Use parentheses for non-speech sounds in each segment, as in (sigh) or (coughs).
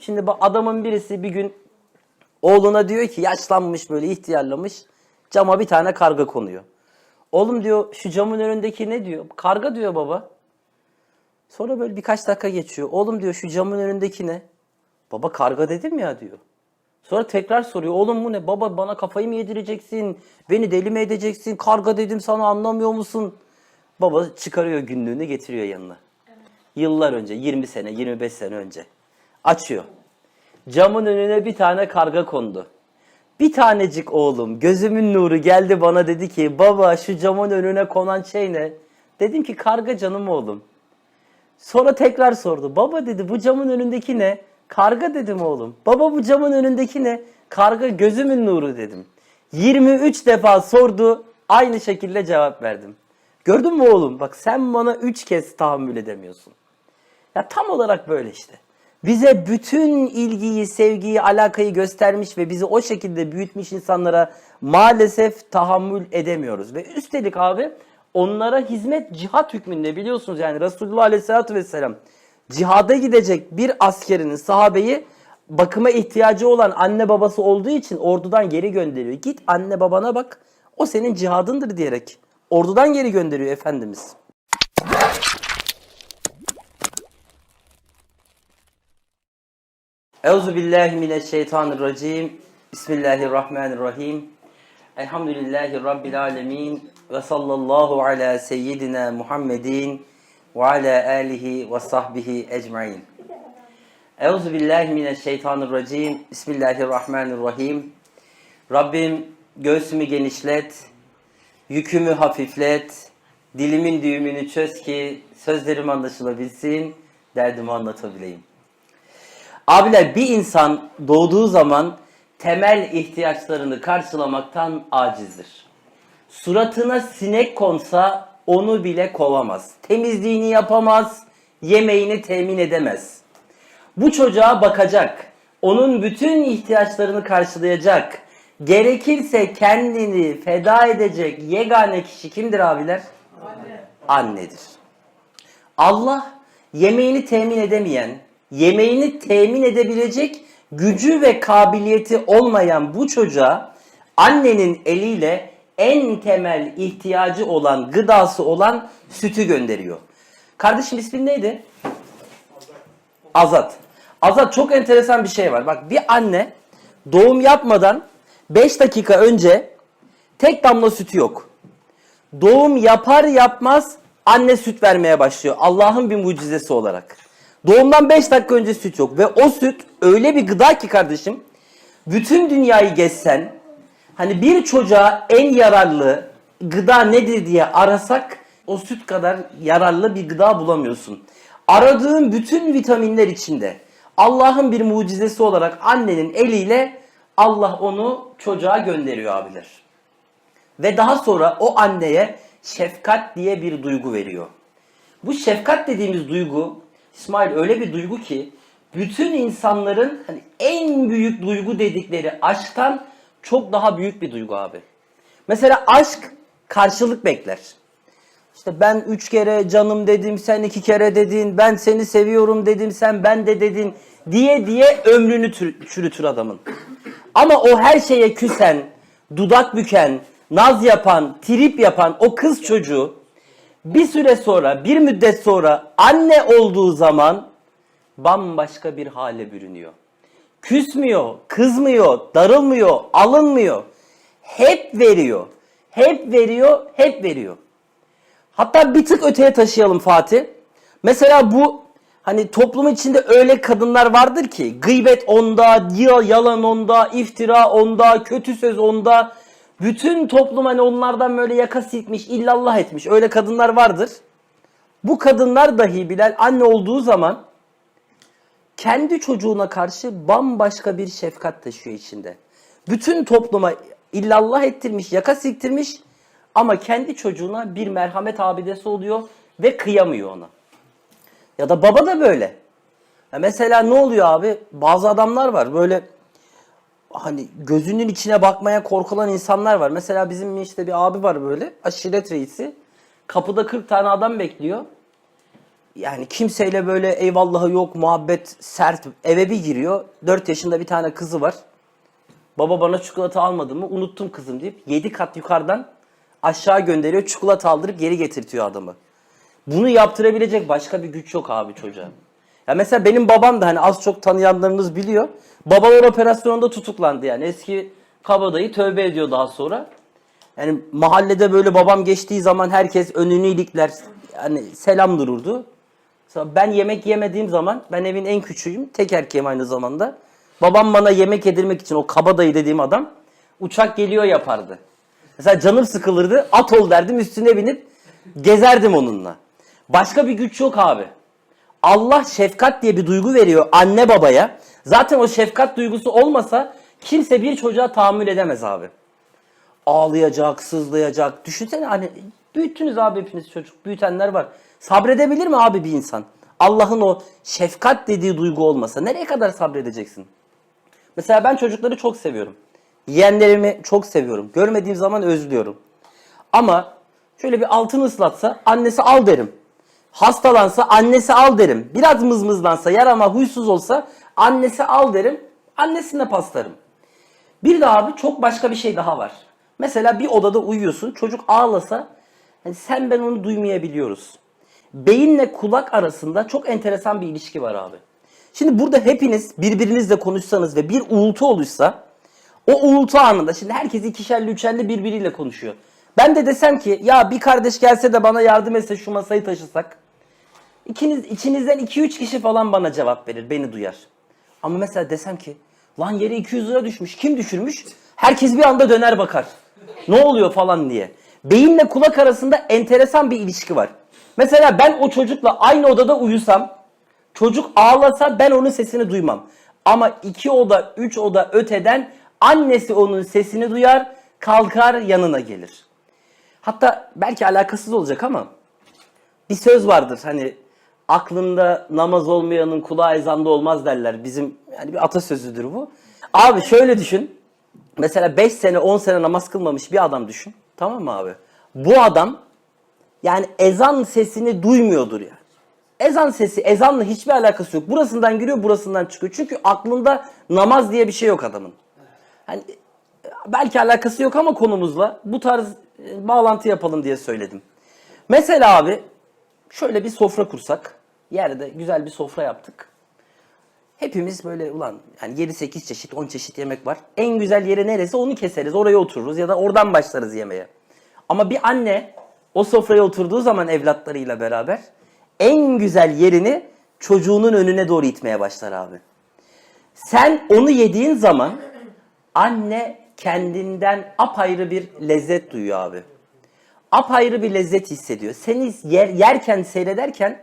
Şimdi bu adamın birisi bir gün oğluna diyor ki yaşlanmış böyle ihtiyarlamış cama bir tane karga konuyor. Oğlum diyor şu camın önündeki ne diyor? Karga diyor baba. Sonra böyle birkaç dakika geçiyor. Oğlum diyor şu camın önündeki ne? Baba karga dedim ya diyor. Sonra tekrar soruyor. Oğlum bu ne? Baba bana kafayı mı yedireceksin? Beni deli mi edeceksin? Karga dedim sana anlamıyor musun? Baba çıkarıyor günlüğünü getiriyor yanına. Yıllar önce 20 sene 25 sene önce. Açıyor. Camın önüne bir tane karga kondu. Bir tanecik oğlum gözümün nuru geldi bana dedi ki baba şu camın önüne konan şey ne? Dedim ki karga canım oğlum. Sonra tekrar sordu. Baba dedi bu camın önündeki ne? Karga dedim oğlum. Baba bu camın önündeki ne? Karga gözümün nuru dedim. 23 defa sordu. Aynı şekilde cevap verdim. Gördün mü oğlum? Bak sen bana 3 kez tahammül edemiyorsun. Ya tam olarak böyle işte. Bize bütün ilgiyi, sevgiyi, alakayı göstermiş ve bizi o şekilde büyütmüş insanlara maalesef tahammül edemiyoruz. Ve üstelik abi onlara hizmet cihat hükmünde biliyorsunuz yani Resulullah Aleyhisselatü Vesselam cihada gidecek bir askerinin sahabeyi bakıma ihtiyacı olan anne babası olduğu için ordudan geri gönderiyor. Git anne babana bak o senin cihadındır diyerek ordudan geri gönderiyor Efendimiz. Euzu billahi mineşşeytanirracim. Bismillahirrahmanirrahim. Elhamdülillahi rabbil alamin ve sallallahu ala seyyidina Muhammedin ve ala alihi ve sahbihi ecmaîn. Euzu billahi mineşşeytanirracim. Bismillahirrahmanirrahim. Rabbim göğsümü genişlet, yükümü hafiflet, dilimin düğümünü çöz ki sözlerim anlaşılabilsin, derdimi anlatabileyim. Abiler bir insan doğduğu zaman temel ihtiyaçlarını karşılamaktan acizdir. Suratına sinek konsa onu bile kovamaz. Temizliğini yapamaz, yemeğini temin edemez. Bu çocuğa bakacak, onun bütün ihtiyaçlarını karşılayacak, gerekirse kendini feda edecek yegane kişi kimdir abiler? Annedir. Allah yemeğini temin edemeyen, yemeğini temin edebilecek gücü ve kabiliyeti olmayan bu çocuğa annenin eliyle en temel ihtiyacı olan, gıdası olan sütü gönderiyor. Kardeşim ismin neydi? Azat. Azat çok enteresan bir şey var. Bak bir anne doğum yapmadan 5 dakika önce tek damla sütü yok. Doğum yapar yapmaz anne süt vermeye başlıyor. Allah'ın bir mucizesi olarak. Doğumdan 5 dakika önce süt yok. Ve o süt öyle bir gıda ki kardeşim. Bütün dünyayı gezsen hani bir çocuğa en yararlı gıda nedir diye arasak o süt kadar yararlı bir gıda bulamıyorsun. Aradığın bütün vitaminler içinde. Allah'ın bir mucizesi olarak annenin eliyle Allah onu çocuğa gönderiyor abiler. Ve daha sonra o anneye şefkat diye bir duygu veriyor. Bu şefkat dediğimiz duygu İsmail öyle bir duygu ki bütün insanların hani en büyük duygu dedikleri aşktan çok daha büyük bir duygu abi. Mesela aşk karşılık bekler. İşte ben üç kere canım dedim, sen iki kere dedin, ben seni seviyorum dedim, sen ben de dedin diye diye ömrünü tür- çürütür adamın. Ama o her şeye küsen, dudak büken, naz yapan, trip yapan o kız çocuğu bir süre sonra, bir müddet sonra anne olduğu zaman bambaşka bir hale bürünüyor. Küsmüyor, kızmıyor, darılmıyor, alınmıyor. Hep veriyor. Hep veriyor, hep veriyor. Hatta bir tık öteye taşıyalım Fatih. Mesela bu hani toplum içinde öyle kadınlar vardır ki gıybet onda, ya- yalan onda, iftira onda, kötü söz onda. Bütün toplum hani onlardan böyle yaka silkmiş, illallah etmiş. Öyle kadınlar vardır. Bu kadınlar dahi Bilal anne olduğu zaman kendi çocuğuna karşı bambaşka bir şefkat taşıyor içinde. Bütün topluma illallah ettirmiş, yaka silktirmiş ama kendi çocuğuna bir merhamet abidesi oluyor ve kıyamıyor ona. Ya da baba da böyle. Ya mesela ne oluyor abi? Bazı adamlar var böyle hani gözünün içine bakmaya korkulan insanlar var. Mesela bizim işte bir abi var böyle aşiret reisi. Kapıda 40 tane adam bekliyor. Yani kimseyle böyle eyvallahı yok, muhabbet sert. Eve bir giriyor. 4 yaşında bir tane kızı var. Baba bana çikolata almadın mı? Unuttum kızım deyip 7 kat yukarıdan aşağı gönderiyor. Çikolata aldırıp geri getirtiyor adamı. Bunu yaptırabilecek başka bir güç yok abi çocuğa. Ya mesela benim babam da hani az çok tanıyanlarınız biliyor. Babalar operasyonunda tutuklandı yani. Eski kabadayı tövbe ediyor daha sonra. Yani mahallede böyle babam geçtiği zaman herkes önünü ilikler. Yani selam dururdu. Mesela ben yemek yemediğim zaman ben evin en küçüğüyüm. Tek erkeğim aynı zamanda. Babam bana yemek yedirmek için o kabadayı dediğim adam uçak geliyor yapardı. Mesela canım sıkılırdı. At ol derdim üstüne binip gezerdim onunla. Başka bir güç yok abi. Allah şefkat diye bir duygu veriyor anne babaya. Zaten o şefkat duygusu olmasa kimse bir çocuğa tahammül edemez abi. Ağlayacak, sızlayacak. Düşünsene hani büyüttünüz abi hepiniz çocuk. Büyütenler var. Sabredebilir mi abi bir insan? Allah'ın o şefkat dediği duygu olmasa nereye kadar sabredeceksin? Mesela ben çocukları çok seviyorum. Yeğenlerimi çok seviyorum. Görmediğim zaman özlüyorum. Ama şöyle bir altını ıslatsa annesi al derim. Hastalansa annesi al derim. Biraz mızmızlansa yarama huysuz olsa annesi al derim. Annesine paslarım. Bir de abi çok başka bir şey daha var. Mesela bir odada uyuyorsun çocuk ağlasa hani sen ben onu duymayabiliyoruz. Beyinle kulak arasında çok enteresan bir ilişki var abi. Şimdi burada hepiniz birbirinizle konuşsanız ve bir uğultu oluşsa o uğultu anında şimdi herkes ikişerli üçerli birbiriyle konuşuyor. Ben de desem ki ya bir kardeş gelse de bana yardım etse şu masayı taşısak. İkiniz, içinizden 2-3 kişi falan bana cevap verir, beni duyar. Ama mesela desem ki lan yere 200 lira düşmüş. Kim düşürmüş? Herkes bir anda döner bakar. Ne oluyor falan diye. Beyinle kulak arasında enteresan bir ilişki var. Mesela ben o çocukla aynı odada uyusam, çocuk ağlasa ben onun sesini duymam. Ama iki oda, üç oda öteden annesi onun sesini duyar, kalkar yanına gelir. Hatta belki alakasız olacak ama bir söz vardır hani aklında namaz olmayanın kulağı ezanda olmaz derler. Bizim yani bir atasözüdür bu. Abi şöyle düşün. Mesela 5 sene 10 sene namaz kılmamış bir adam düşün. Tamam mı abi? Bu adam yani ezan sesini duymuyordur yani. Ezan sesi ezanla hiçbir alakası yok. Burasından giriyor burasından çıkıyor. Çünkü aklında namaz diye bir şey yok adamın. Hani belki alakası yok ama konumuzla bu tarz e, bağlantı yapalım diye söyledim. Mesela abi şöyle bir sofra kursak. Yerde güzel bir sofra yaptık. Hepimiz böyle ulan yani 7-8 çeşit 10 çeşit yemek var. En güzel yeri neresi onu keseriz. Oraya otururuz ya da oradan başlarız yemeğe. Ama bir anne o sofraya oturduğu zaman evlatlarıyla beraber en güzel yerini çocuğunun önüne doğru itmeye başlar abi. Sen onu yediğin zaman anne kendinden apayrı bir lezzet duyuyor abi. Apayrı bir lezzet hissediyor. Seni yer, yerken seyrederken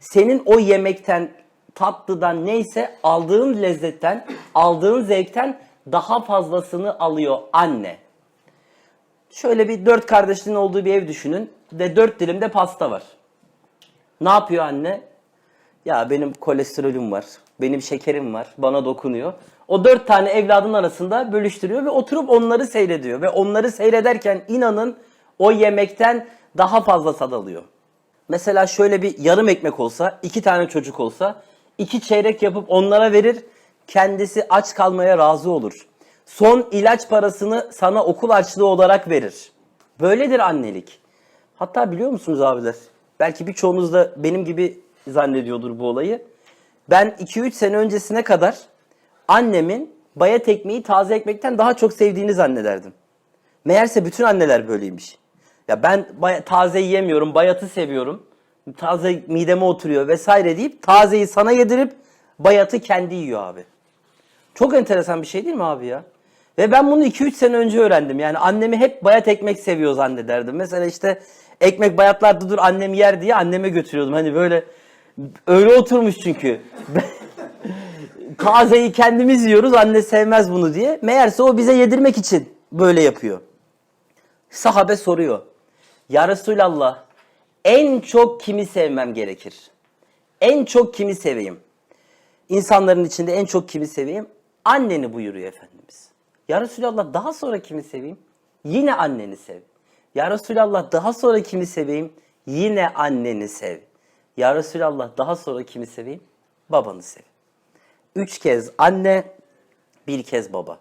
senin o yemekten, tatlıdan neyse aldığın lezzetten, aldığın zevkten daha fazlasını alıyor anne. Şöyle bir dört kardeşin olduğu bir ev düşünün ve dört dilimde pasta var. Ne yapıyor anne? Ya benim kolesterolüm var, benim şekerim var, bana dokunuyor. O dört tane evladın arasında bölüştürüyor ve oturup onları seyrediyor. Ve onları seyrederken inanın o yemekten daha fazla tad alıyor. Mesela şöyle bir yarım ekmek olsa, iki tane çocuk olsa, iki çeyrek yapıp onlara verir, kendisi aç kalmaya razı olur. Son ilaç parasını sana okul harçlığı olarak verir. Böyledir annelik. Hatta biliyor musunuz abiler? Belki birçoğunuz da benim gibi zannediyordur bu olayı. Ben 2-3 sene öncesine kadar annemin bayat ekmeği taze ekmekten daha çok sevdiğini zannederdim. Meğerse bütün anneler böyleymiş. Ya ben taze yiyemiyorum, bayatı seviyorum. Taze mideme oturuyor vesaire deyip tazeyi sana yedirip bayatı kendi yiyor abi. Çok enteresan bir şey değil mi abi ya? Ve ben bunu 2-3 sene önce öğrendim. Yani annemi hep bayat ekmek seviyor zannederdim. Mesela işte ekmek bayatlarda dur annem yer diye anneme götürüyordum. Hani böyle öyle oturmuş çünkü. (laughs) Tazeyi kendimiz yiyoruz anne sevmez bunu diye. Meğerse o bize yedirmek için böyle yapıyor. Sahabe soruyor. Ya Resulallah en çok kimi sevmem gerekir? En çok kimi seveyim? İnsanların içinde en çok kimi seveyim? Anneni buyuruyor Efendimiz. Ya Resulallah daha sonra kimi seveyim? Yine anneni sev. Ya Resulallah daha sonra kimi seveyim? Yine anneni sev. Ya Resulallah daha sonra kimi seveyim? Babanı sev. Üç kez anne, bir kez baba.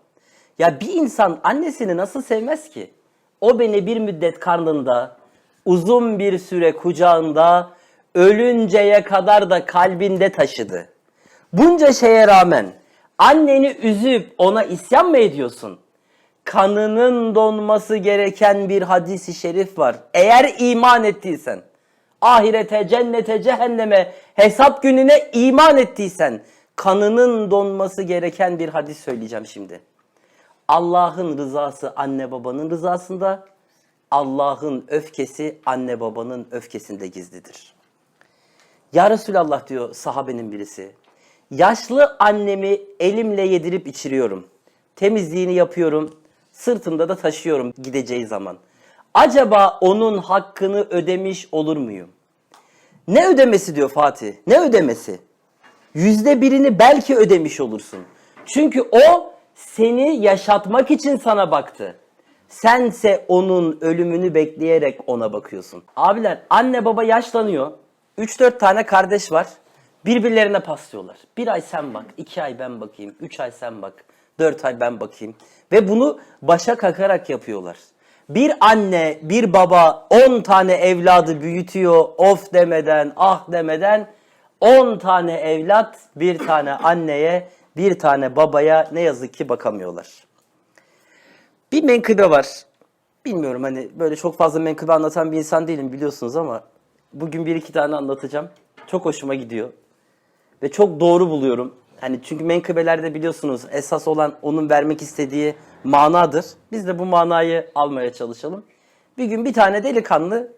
Ya bir insan annesini nasıl sevmez ki? O beni bir müddet karnında, uzun bir süre kucağında, ölünceye kadar da kalbinde taşıdı. Bunca şeye rağmen anneni üzüp ona isyan mı ediyorsun? Kanının donması gereken bir hadisi şerif var. Eğer iman ettiysen, ahirete, cennete, cehenneme, hesap gününe iman ettiysen, kanının donması gereken bir hadis söyleyeceğim şimdi. Allah'ın rızası anne babanın rızasında, Allah'ın öfkesi anne babanın öfkesinde gizlidir. Ya Resulallah diyor sahabenin birisi. Yaşlı annemi elimle yedirip içiriyorum. Temizliğini yapıyorum. Sırtımda da taşıyorum gideceği zaman. Acaba onun hakkını ödemiş olur muyum? Ne ödemesi diyor Fatih? Ne ödemesi? Yüzde birini belki ödemiş olursun. Çünkü o seni yaşatmak için sana baktı. Sense onun ölümünü bekleyerek ona bakıyorsun. Abiler anne baba yaşlanıyor. 3-4 tane kardeş var. Birbirlerine paslıyorlar. Bir ay sen bak, iki ay ben bakayım, üç ay sen bak, dört ay ben bakayım. Ve bunu başa kakarak yapıyorlar. Bir anne, bir baba 10 tane evladı büyütüyor of demeden, ah demeden 10 tane evlat bir tane anneye, bir tane babaya ne yazık ki bakamıyorlar. Bir menkıbe var. Bilmiyorum hani böyle çok fazla menkıbe anlatan bir insan değilim biliyorsunuz ama bugün bir iki tane anlatacağım. Çok hoşuma gidiyor. Ve çok doğru buluyorum. Hani çünkü menkıbelerde biliyorsunuz esas olan onun vermek istediği manadır. Biz de bu manayı almaya çalışalım. Bir gün bir tane delikanlı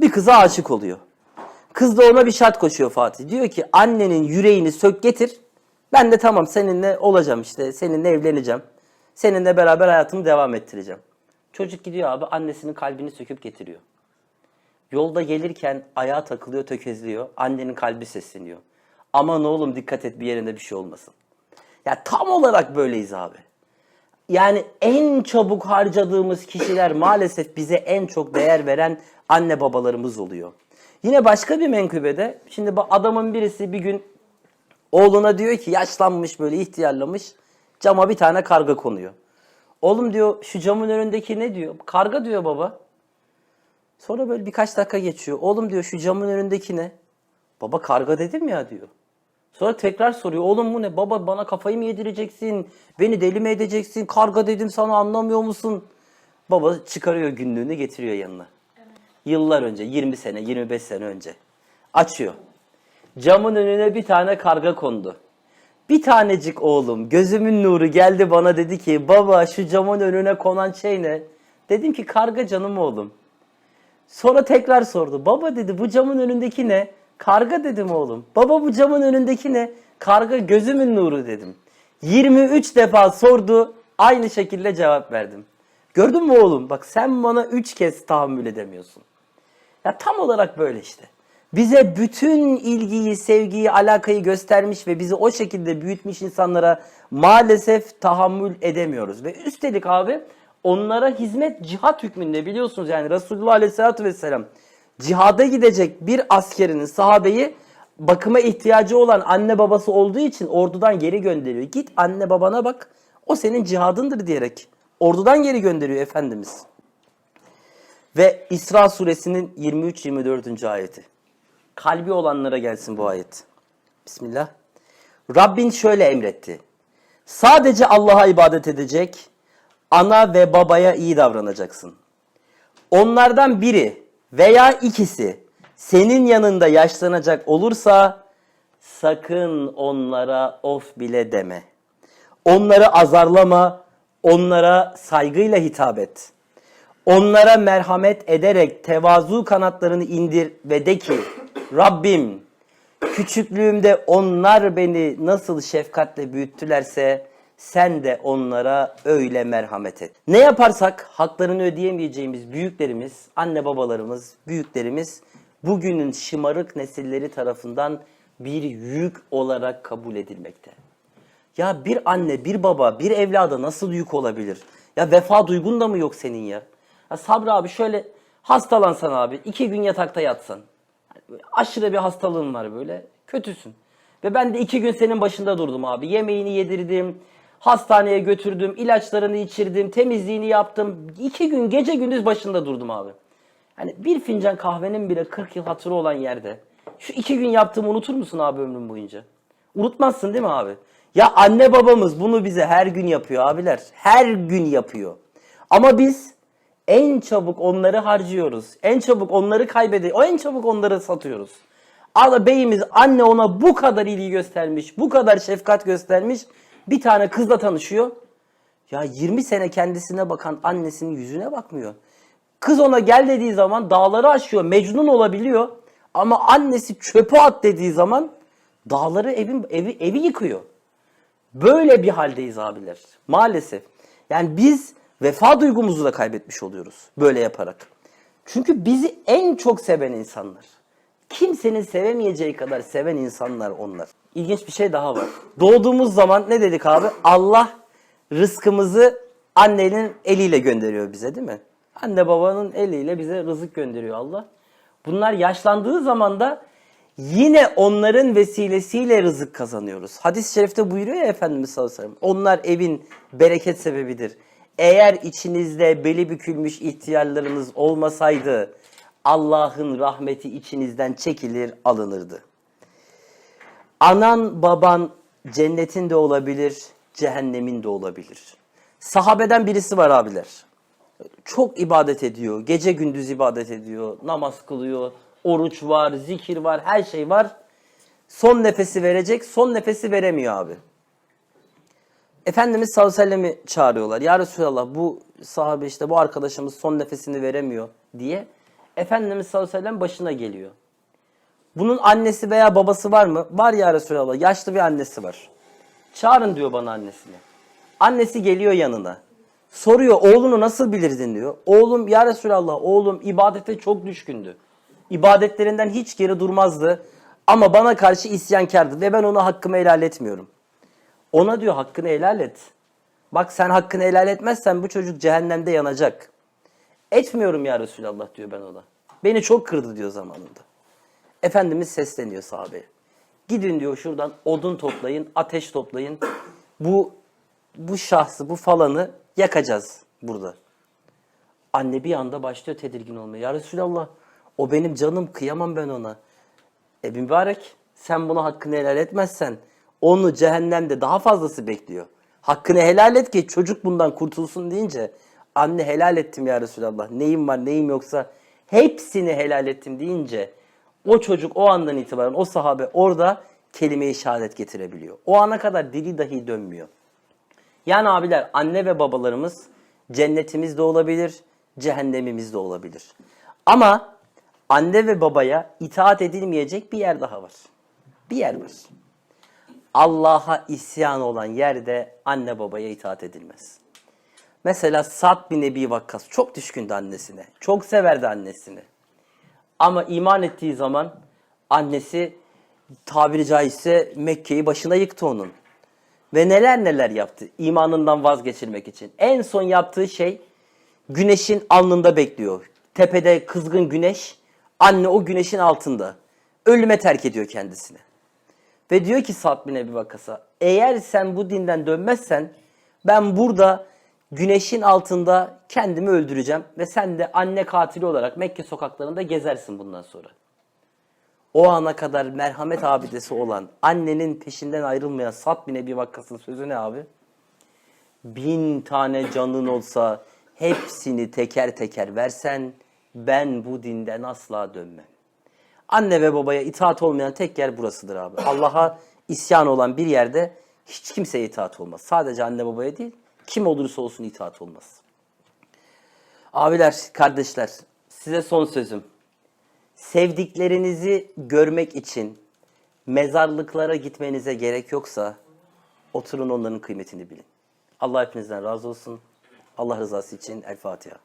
bir kıza aşık oluyor. Kız da ona bir şart koşuyor Fatih. Diyor ki annenin yüreğini sök getir. Ben de tamam seninle olacağım işte. Seninle evleneceğim. Seninle beraber hayatımı devam ettireceğim. Çocuk gidiyor abi annesinin kalbini söküp getiriyor. Yolda gelirken ayağa takılıyor, tökezliyor. Annenin kalbi sesleniyor. Aman oğlum dikkat et bir yerinde bir şey olmasın. Ya tam olarak böyleyiz abi. Yani en çabuk harcadığımız kişiler maalesef bize en çok değer veren anne babalarımız oluyor. Yine başka bir menkıbede şimdi adamın birisi bir gün oğluna diyor ki yaşlanmış böyle ihtiyarlamış cama bir tane karga konuyor. Oğlum diyor şu camın önündeki ne diyor? Karga diyor baba. Sonra böyle birkaç dakika geçiyor. Oğlum diyor şu camın önündeki ne? Baba karga dedim ya diyor. Sonra tekrar soruyor. Oğlum bu ne? Baba bana kafayı mı yedireceksin? Beni deli mi edeceksin? Karga dedim sana anlamıyor musun? Baba çıkarıyor günlüğünü getiriyor yanına. Yıllar önce 20 sene 25 sene önce. Açıyor. Camın önüne bir tane karga kondu. Bir tanecik oğlum gözümün nuru geldi bana dedi ki baba şu camın önüne konan şey ne? Dedim ki karga canım oğlum. Sonra tekrar sordu. Baba dedi bu camın önündeki ne? Karga dedim oğlum. Baba bu camın önündeki ne? Karga gözümün nuru dedim. 23 defa sordu. Aynı şekilde cevap verdim. Gördün mü oğlum? Bak sen bana 3 kez tahammül edemiyorsun. Ya tam olarak böyle işte. Bize bütün ilgiyi, sevgiyi, alakayı göstermiş ve bizi o şekilde büyütmüş insanlara maalesef tahammül edemiyoruz. Ve üstelik abi onlara hizmet cihat hükmünde biliyorsunuz yani Resulullah Aleyhisselatü Vesselam cihada gidecek bir askerinin sahabeyi bakıma ihtiyacı olan anne babası olduğu için ordudan geri gönderiyor. Git anne babana bak o senin cihadındır diyerek ordudan geri gönderiyor Efendimiz. Ve İsra suresinin 23-24. ayeti. Kalbi olanlara gelsin bu ayet. Bismillah. Rabbin şöyle emretti. Sadece Allah'a ibadet edecek, ana ve babaya iyi davranacaksın. Onlardan biri veya ikisi senin yanında yaşlanacak olursa sakın onlara of bile deme. Onları azarlama, onlara saygıyla hitap et. Onlara merhamet ederek tevazu kanatlarını indir ve de ki (coughs) Rabbim küçüklüğümde onlar beni nasıl şefkatle büyüttülerse sen de onlara öyle merhamet et. Ne yaparsak haklarını ödeyemeyeceğimiz büyüklerimiz, anne babalarımız, büyüklerimiz bugünün şımarık nesilleri tarafından bir yük olarak kabul edilmekte. Ya bir anne, bir baba, bir evlada nasıl yük olabilir? Ya vefa duygun da mı yok senin ya? ya Sabri abi şöyle hastalansan abi, iki gün yatakta yatsan. Aşırı bir hastalığın var böyle. Kötüsün. Ve ben de iki gün senin başında durdum abi. Yemeğini yedirdim. Hastaneye götürdüm. ilaçlarını içirdim. Temizliğini yaptım. İki gün gece gündüz başında durdum abi. Hani bir fincan kahvenin bile 40 yıl hatırı olan yerde. Şu iki gün yaptığımı unutur musun abi ömrün boyunca? Unutmazsın değil mi abi? Ya anne babamız bunu bize her gün yapıyor abiler. Her gün yapıyor. Ama biz en çabuk onları harcıyoruz. En çabuk onları kaybediyoruz. En çabuk onları satıyoruz. Ama beyimiz anne ona bu kadar ilgi göstermiş, bu kadar şefkat göstermiş. Bir tane kızla tanışıyor. Ya 20 sene kendisine bakan annesinin yüzüne bakmıyor. Kız ona gel dediği zaman dağları aşıyor, mecnun olabiliyor. Ama annesi çöpe at dediği zaman dağları evin, evi, evi yıkıyor. Böyle bir haldeyiz abiler. Maalesef. Yani biz vefa duygumuzu da kaybetmiş oluyoruz böyle yaparak. Çünkü bizi en çok seven insanlar. Kimsenin sevemeyeceği kadar seven insanlar onlar. İlginç bir şey daha var. Doğduğumuz zaman ne dedik abi? Allah rızkımızı annenin eliyle gönderiyor bize değil mi? Anne babanın eliyle bize rızık gönderiyor Allah. Bunlar yaşlandığı zaman da yine onların vesilesiyle rızık kazanıyoruz. Hadis-i şerifte buyuruyor ya Efendimiz sallallahu aleyhi ve sellem. Onlar evin bereket sebebidir. Eğer içinizde beli bükülmüş ihtiyarlarınız olmasaydı Allah'ın rahmeti içinizden çekilir alınırdı. Anan baban cennetin de olabilir, cehennemin de olabilir. Sahabeden birisi var abiler. Çok ibadet ediyor, gece gündüz ibadet ediyor, namaz kılıyor, oruç var, zikir var, her şey var. Son nefesi verecek, son nefesi veremiyor abi. Efendimiz sallallahu aleyhi ve sellem'i çağırıyorlar. Ya Resulallah bu sahabe işte bu arkadaşımız son nefesini veremiyor diye. Efendimiz sallallahu aleyhi ve başına geliyor. Bunun annesi veya babası var mı? Var ya Resulallah. Yaşlı bir annesi var. Çağırın diyor bana annesini. Annesi geliyor yanına. Soruyor oğlunu nasıl bilirdin diyor. Oğlum ya Resulallah oğlum ibadete çok düşkündü. İbadetlerinden hiç geri durmazdı. Ama bana karşı isyankardı ve ben ona hakkımı helal etmiyorum. Ona diyor hakkını helal et. Bak sen hakkını helal etmezsen bu çocuk cehennemde yanacak. Etmiyorum ya Resulallah diyor ben ona. Beni çok kırdı diyor zamanında. Efendimiz sesleniyor sahabeye. Gidin diyor şuradan odun toplayın, ateş toplayın. Bu bu şahsı, bu falanı yakacağız burada. Anne bir anda başlıyor tedirgin olmaya. Ya Resulallah o benim canım kıyamam ben ona. E mübarek sen buna hakkını helal etmezsen onu cehennemde daha fazlası bekliyor. Hakkını helal et ki çocuk bundan kurtulsun deyince anne helal ettim ya Resulallah. Neyim var neyim yoksa hepsini helal ettim deyince o çocuk o andan itibaren o sahabe orada kelime-i şehadet getirebiliyor. O ana kadar dili dahi dönmüyor. Yani abiler anne ve babalarımız cennetimiz de olabilir, cehennemimiz de olabilir. Ama anne ve babaya itaat edilmeyecek bir yer daha var. Bir yer var. Allah'a isyan olan yerde anne babaya itaat edilmez. Mesela Sa'd bin Ebi Vakkas çok düşkündü annesine. Çok severdi annesini. Ama iman ettiği zaman annesi tabiri caizse Mekke'yi başına yıktı onun. Ve neler neler yaptı imanından vazgeçirmek için. En son yaptığı şey güneşin alnında bekliyor. Tepede kızgın güneş, anne o güneşin altında. Ölüme terk ediyor kendisini. Ve diyor ki Sa'd bin Ebi Vakkas'a eğer sen bu dinden dönmezsen ben burada güneşin altında kendimi öldüreceğim ve sen de anne katili olarak Mekke sokaklarında gezersin bundan sonra. O ana kadar merhamet abidesi olan annenin peşinden ayrılmayan Sa'd bin Ebi Vakkas'ın sözü ne abi? Bin tane canın olsa hepsini teker teker versen ben bu dinden asla dönmem. Anne ve babaya itaat olmayan tek yer burasıdır abi. Allah'a isyan olan bir yerde hiç kimseye itaat olmaz. Sadece anne babaya değil, kim olursa olsun itaat olmaz. Abiler, kardeşler, size son sözüm. Sevdiklerinizi görmek için mezarlıklara gitmenize gerek yoksa oturun onların kıymetini bilin. Allah hepinizden razı olsun. Allah rızası için El Fatiha.